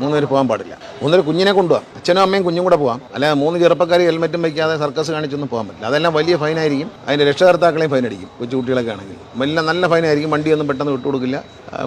മൂന്ന് പേര് പോകാൻ പാടില്ല. ഒന്നൊരു കുഞ്ഞിനെ കൊണ്ടുപോകാം അച്ഛനും അമ്മയും കുഞ്ഞും കൂടെ പോകാം അല്ലാതെ മൂന്ന് ചെറുപ്പക്കാർ ഹെൽമെറ്റും വയ്ക്കാതെ സർക്കസ് കാണിച്ചൊന്നും പോകാൻ പറ്റില്ല. അതെല്ലാം വലിയ ഫൈനായിരിക്കും. അതിന്റെ രക്ഷകർത്താക്കളെയും ഫൈൻ അടിക്കും കൊച്ചു കുട്ടികളൊക്കെ ആണെങ്കിൽ എല്ലാം നല്ല ഫൈനായിരിക്കും. വണ്ടിയൊന്നും പെട്ടെന്ന് വിട്ടുകൊടുക്കില്ല.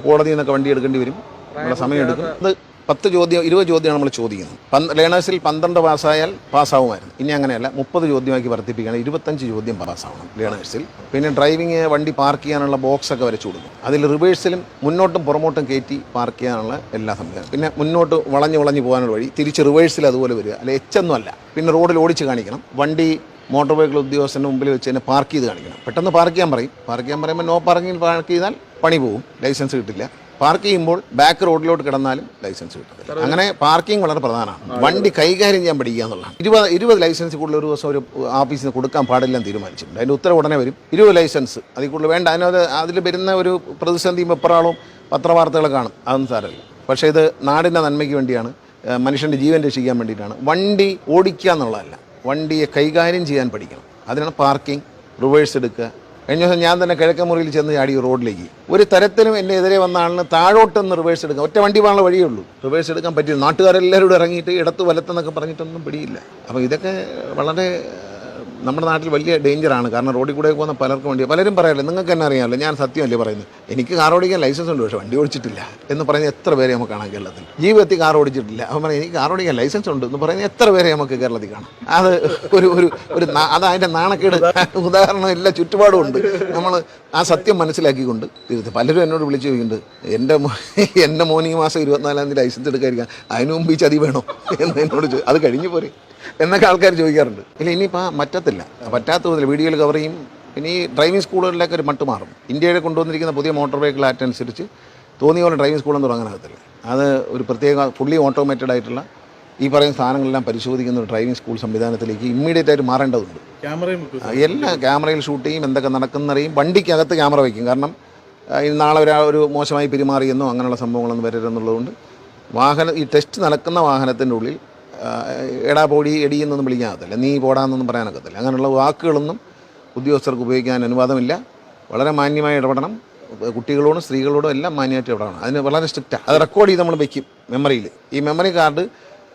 കോടതിയിൽ നിന്നൊക്കെ വണ്ടി എടുക്കേണ്ടി വരും. നമ്മുടെ സമയം എടുക്കും. അത് പത്ത് ചോദ്യം ഇരുപത് ചോദ്യമാണ് നമ്മൾ ചോദിക്കുന്നത്. പന്ത് ലേണേഴ്സിൽ പന്ത്രണ്ട് പാസ്സായാൽ പാസ്സാവുമായിരുന്നു. ഇനി അങ്ങനെയല്ല മുപ്പത് ചോദ്യമാക്കി വർദ്ധിപ്പിക്കുകയാണ് ഇരുപത്തഞ്ച് ചോദ്യം പാസ്സാവണം ലേണേഴ്സിൽ. പിന്നെ ഡ്രൈവിങ് വണ്ടി പാർക്ക് ചെയ്യാനുള്ള ബോക്സ് ഒക്കെ വരച്ചു കൊടുക്കും. അതിൽ റിവേഴ്സിലും മുന്നോട്ടും പുറമോട്ടും കയറ്റി പാർക്ക് ചെയ്യാനുള്ള എല്ലാ സംവിധാനം പിന്നെ മുന്നോട്ട് വളഞ്ഞ് വളഞ്ഞ് പോകാനുള്ള വഴി തിരിച്ച് റിവേഴ്സിൽ അതുപോലെ വരിക. അല്ലെ എച്ചൊന്നും അല്ല. പിന്നെ റോഡിൽ ഓടിച്ച് കാണിക്കണം. വണ്ടി മോട്ടോർ വെഹിക്കിൾ ഉദ്യോഗസ്ഥന്റെ മുമ്പിൽ വെച്ച് തന്നെ പാർക്ക് ചെയ്ത് കാണിക്കണം. പെട്ടെന്ന് പാർക്ക് ചെയ്യാൻ പറയും. പാർക്ക് ചെയ്യാൻ പറയുമ്പോൾ നോ പാർക്കിംഗ് പാർക്ക് ചെയ്താൽ പണി പോകും ലൈസൻസ് കിട്ടില്ല. പാർക്ക് ചെയ്യുമ്പോൾ ബാക്ക് റോഡിലോട്ട് കിടന്നാലും ലൈസൻസ് കിട്ടത്തില്ല അങ്ങനെ പാർക്കിംഗ് വളരെ പ്രധാനമാണ്. വണ്ടി കൈകാര്യം ചെയ്യാൻ പഠിക്കുക എന്നുള്ളതാണ്. ഇരുപത് ഇരുപത് ലൈസൻസ് കൂടുതൽ ഒരു ദിവസം ഒരു ഓഫീസിൽ നിന്ന് കൊടുക്കാൻ പാടില്ലെന്ന് തീരുമാനിച്ചിട്ടുണ്ട്. അതിന്റെ ഉത്തരവ് ഉടനെ വരും. ഇരുപത് ലൈസൻസ് അതിൽ കൂടുതൽ വേണ്ട. അതിനകത്ത് അതിൽ വരുന്ന ഒരു പ്രതിസന്ധിയും എപ്പോഴാളും പത്രവാർത്തകൾ കാണും. അതൊന്നും സാരമില്ല. പക്ഷേ ഇത് നാടിന്റെ നന്മയ്ക്ക് വേണ്ടിയാണ് മനുഷ്യന്റെ ജീവൻ രക്ഷിക്കാൻ വേണ്ടിയിട്ടാണ്. വണ്ടി ഓടിക്കുക എന്നുള്ളതല്ല. വണ്ടിയെ കൈകാര്യം ചെയ്യാൻ പഠിക്കണം. അതിനാണ് പാർക്കിംഗ് റിവേഴ്സ് എടുക്കുക കഴിഞ്ഞ ദിവസം ഞാൻ തന്നെ കിഴക്കൻ മുറിയിൽ ചെന്ന് ചാടി റോഡിലേക്ക്. ഒരു തരത്തിലും എന്റെ എതിരെ വന്ന ആളിന് താഴോട്ടൊന്ന് റിവേഴ്സ് എടുക്കാം. ഒറ്റ വണ്ടി പോകാനുള്ള വഴിയേ ഉള്ളൂ. റിവേഴ്സ് എടുക്കാൻ പറ്റില്ല. നാട്ടുകാരെല്ലാവരും ഇറങ്ങിയിട്ട് ഇടത്ത് വലത്തെന്നൊക്കെ പറഞ്ഞിട്ടൊന്നും പിടിയില്ല. അപ്പോൾ ഇതൊക്കെ വളരെ നമ്മുടെ നാട്ടിൽ വലിയ ഡേഞ്ചറാണ്. കാരണം റോഡിൽ കൂടെ പോകുന്ന പലർക്കും വേണ്ടി പലരും പറയാമല്ലോ നിങ്ങൾക്ക് തന്നെ അറിയാമല്ലോ ഞാൻ സത്യമല്ലേ പറയുന്നത്? എനിക്ക് കാർ ഓടിക്കാൻ ലൈസൻസ് ഉണ്ട് പക്ഷേ വണ്ടി ഓടിച്ചിട്ടില്ല എന്ന് പറയുന്ന എത്ര പേരെ നമുക്ക് കാണാം കേരളത്തിൽ. ജീവിതത്തിൽ കാർ ഓടിച്ചിട്ടില്ല. അവൻ പറയും എനിക്ക് കാർ ഓടിക്കാൻ ലൈസൻസ് ഉണ്ട് എന്ന് പറയുന്ന എത്ര പേരെ നമുക്ക് കേരളത്തിൽ കാണാം. അത് ഒരു ഒരു ഒരു അത് അതിന്റെ നാണക്കേട്. ഉദാഹരണം എല്ലാ ചുറ്റുപാടും ഉണ്ട്. നമ്മൾ ആ സത്യം മനസ്സിലാക്കിക്കൊണ്ട് തിരുത്തി പലരും എന്നോട് വിളിച്ചു ചോദിക്കുന്നുണ്ട് എന്റെ എന്റെ ഈ മാസം ഇരുപത്തിനാലാം തീയതി ലൈസൻസ് എടുക്കാതിരിക്കാം അതിനു മുമ്പ് ഈ ചതി വേണോ? എന്ന് എന്നോട് അത് കഴിഞ്ഞു പോരെ. എന്നൊക്കെ ആൾക്കാർ ചോദിക്കാറുണ്ട്. ഇല്ല ഇനിയിപ്പോൾ പറ്റത്തില്ല പറ്റാത്ത വിധത്തിൽ വീഡിയോയിൽ കവർ ചെയ്യും. പിന്നെ ഈ ഡ്രൈവിംഗ് സ്കൂളുകളിലൊക്കെ ഒരു മട്ട് മാറും. ഇന്ത്യയുടെ കൊണ്ടുവന്നിരിക്കുന്ന പുതിയ മോട്ടോർ വെഹിക്കിൾ ആക്ട് അനുസരിച്ച് തോന്നിയ പോലെ ഡ്രൈവിംഗ് സ്കൂളൊന്നും തുടങ്ങാനാകത്തില്ല അത് ഒരു പ്രത്യേക ഫുള്ളി ഓട്ടോമേറ്റഡ് ആയിട്ടുള്ള ഈ പറയുന്ന സാധനങ്ങളെല്ലാം പരിശോധിക്കുന്ന ഒരു ഡ്രൈവിംഗ് സ്കൂൾ സംവിധാനത്തിലേക്ക് ഇമ്മീഡിയറ്റ് ആയിട്ട് മാറേണ്ടതുണ്ട്. എല്ലാ ക്യാമറയിൽ ഷൂട്ട് ചെയ്യും എന്തൊക്കെ നടക്കുന്നറിയും വണ്ടിക്കകത്ത് ക്യാമറ വയ്ക്കും കാരണം നാളെ ഒരാൾ ഒരു മോശമായി പെരുമാറിയെന്നോ അങ്ങനെയുള്ള സംഭവങ്ങളൊന്നും വരരുതെന്നുള്ളതുകൊണ്ട് വാഹനം ഈ ടെസ്റ്റ് നടക്കുന്ന വാഹനത്തിന്റെ ഉള്ളിൽ എടാ പോടി എടി എന്നൊന്നും വിളിക്കാനകത്തില്ല നീ പോടാന്നൊന്നും പറയാനൊക്കത്തില്ല. അങ്ങനെയുള്ള വാക്കുകളൊന്നും ഉദ്യോഗസ്ഥർക്ക് ഉപയോഗിക്കാൻ അനുവാദമില്ല. വളരെ മാന്യമായി ഇടപെടണം. കുട്ടികളോടും സ്ത്രീകളോടും എല്ലാം മാന്യമായിട്ട് ഇടപെടണം. അതിന് വളരെ സ്ട്രിക്റ്റാണ് അത് റെക്കോർഡ് ചെയ്ത് നമ്മൾ വെക്കും മെമ്മറിയിൽ. ഈ മെമ്മറി കാർഡ്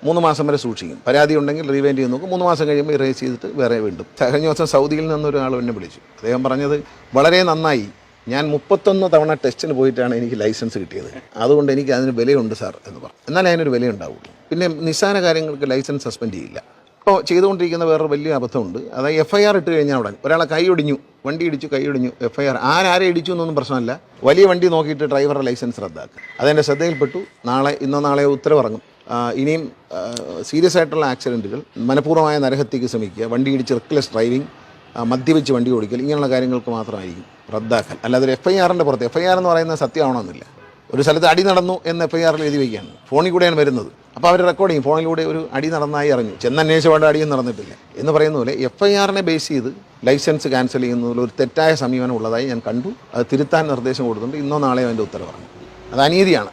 മൂന്ന് മാസം വരെ സൂക്ഷിക്കും. പരാതി ഉണ്ടെങ്കിൽ റീവൈൻഡ് ചെയ്ത് നോക്കും. മൂന്ന് മാസം കഴിയുമ്പോൾ ഇറേസ് ചെയ്തിട്ട് വേറെ വീണ്ടും. കഴിഞ്ഞ ദിവസം സൗദിയിൽ നിന്നൊരാൾ എന്നെ വിളിച്ചു. അദ്ദേഹം പറഞ്ഞത് വളരെ നന്നായി. ഞാൻ മുപ്പത്തൊന്ന് തവണ ടെസ്റ്റിന് പോയിട്ടാണ് എനിക്ക് ലൈസൻസ് കിട്ടിയത്. അതുകൊണ്ട് എനിക്ക് അതിന് വിലയുണ്ട് സാർ എന്ന് പറഞ്ഞു. എന്നാലേ അതിനൊരു വിലയുണ്ടാവുള്ളൂ. പിന്നെ നിസ്സാര കാര്യങ്ങൾക്ക് ലൈസൻസ് സസ്പെൻഡ് ചെയ്യില്ല. ഇപ്പോൾ ചെയ്തുകൊണ്ടിരിക്കുന്ന വേറൊരു വലിയ അബദ്ധമുണ്ട്. അതായത് എഫ് ഐ ആർ ഇട്ട് കഴിഞ്ഞാൽ ഉടൻ ഒരാളെ കൈ ഒടിഞ്ഞു വണ്ടി ഇടിച്ചു കൈ ഒടിഞ്ഞു എഫ് ഐ ആർ ആരാരെ ഇടിച്ചു എന്നൊന്നും പ്രശ്നമല്ല. വലിയ വണ്ടി നോക്കിയിട്ട് ഡ്രൈവറുടെ ലൈസൻസ് റദ്ദാക്കുക. അതെന്റെ ശ്രദ്ധയിൽപ്പെട്ടു. നാളെ ഇന്നോ നാളെയോ ഉത്തരവിറങ്ങും. ഇനിയും സീരിയസ് ആയിട്ടുള്ള ആക്സിഡന്റുകൾ മനഃപൂർവമായ നരഹത്യക്ക് ശ്രമിക്കുക വണ്ടി ഇടിച്ച് റിക്ലെസ് ഡ്രൈവിംഗ് മദ്യപിച്ച് വണ്ടി ഓടിക്കൽ ഇങ്ങനെയുള്ള കാര്യങ്ങൾക്ക് മാത്രമായിരിക്കും റദ്ദാക്കൽ. അല്ലാതെ ഒരു എഫ് ഐ ആറിന്റെ പുറത്ത് എഫ് ഐ ആർ എന്ന് പറയുന്നത് സത്യമാവണമെന്നില്ല ഒരു സ്ഥലത്ത് അടി നടന്നു എന്ന് എഫ് ഐ ആറിൽ എഴുതി വയ്ക്കുകയാണ്. ഫോണിൽ കൂടെയാണ് വരുന്നത്. അപ്പോൾ അവർ റെക്കോർഡിങ് ഫോണിലൂടെ ഒരു അടി നടന്നായി അറിഞ്ഞു. ചെന്നന്വേഷിച്ച വേണ്ട അടിയും നടന്നിട്ടില്ല. എന്ന് പറയുന്ന പോലെ എഫ് ഐ ആറിനെ ബേസ് ചെയ്ത് ലൈസൻസ് ക്യാൻസൽ ചെയ്യുന്നതിൽ ഒരു തെറ്റായ സമീപനം ഉള്ളതായി ഞാൻ കണ്ടു. അത് തിരുത്താൻ നിർദ്ദേശം കൊടുത്തിട്ടുണ്ട്. ഇന്നോ നാളെയോ അതിന്റെ ഉത്തരവ് പറഞ്ഞു അത് അനീതിയാണ്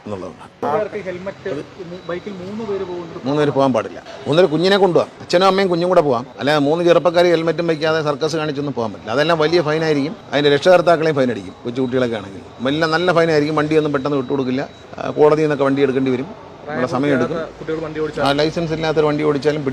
ബൈക്കിൽ മൂന്ന് പേര് പോകുന്നത് മൂന്ന് പേര് പോകാൻ പാടില്ല. മൂന്നര കുഞ്ഞിനെ കൊണ്ടുപോകാം അച്ഛനും അമ്മയും കുഞ്ഞും കൂടെ പോകാം അല്ലാതെ മൂന്ന് ചെറുപ്പക്കാർ ഹെൽമെറ്റും വയ്ക്കാതെ സർക്കസ് കാണിച്ചൊന്നും പോകാൻ പറ്റില്ല. അതെല്ലാം വലിയ ഫൈനായിരിക്കും. അതിന്റെ രക്ഷകർത്താക്കളെയും ഫൈൻ അടിക്കും കൊച്ചു കുട്ടികളൊക്കെ ആണെങ്കിൽ എല്ലാം നല്ല ഫൈനായിരിക്കും. വണ്ടിയൊന്നും പെട്ടെന്ന് വിട്ടുകൊടുക്കില്ല കൊടുക്കില്ല. കോടതിയിൽ നിന്നൊക്കെ വണ്ടി എടുക്കേണ്ടി വരും. നമ്മുടെ സമയം എടുക്കും ലൈസൻസ് ഇല്ലാത്തൊരു വണ്ടി ഓടിച്ചാലും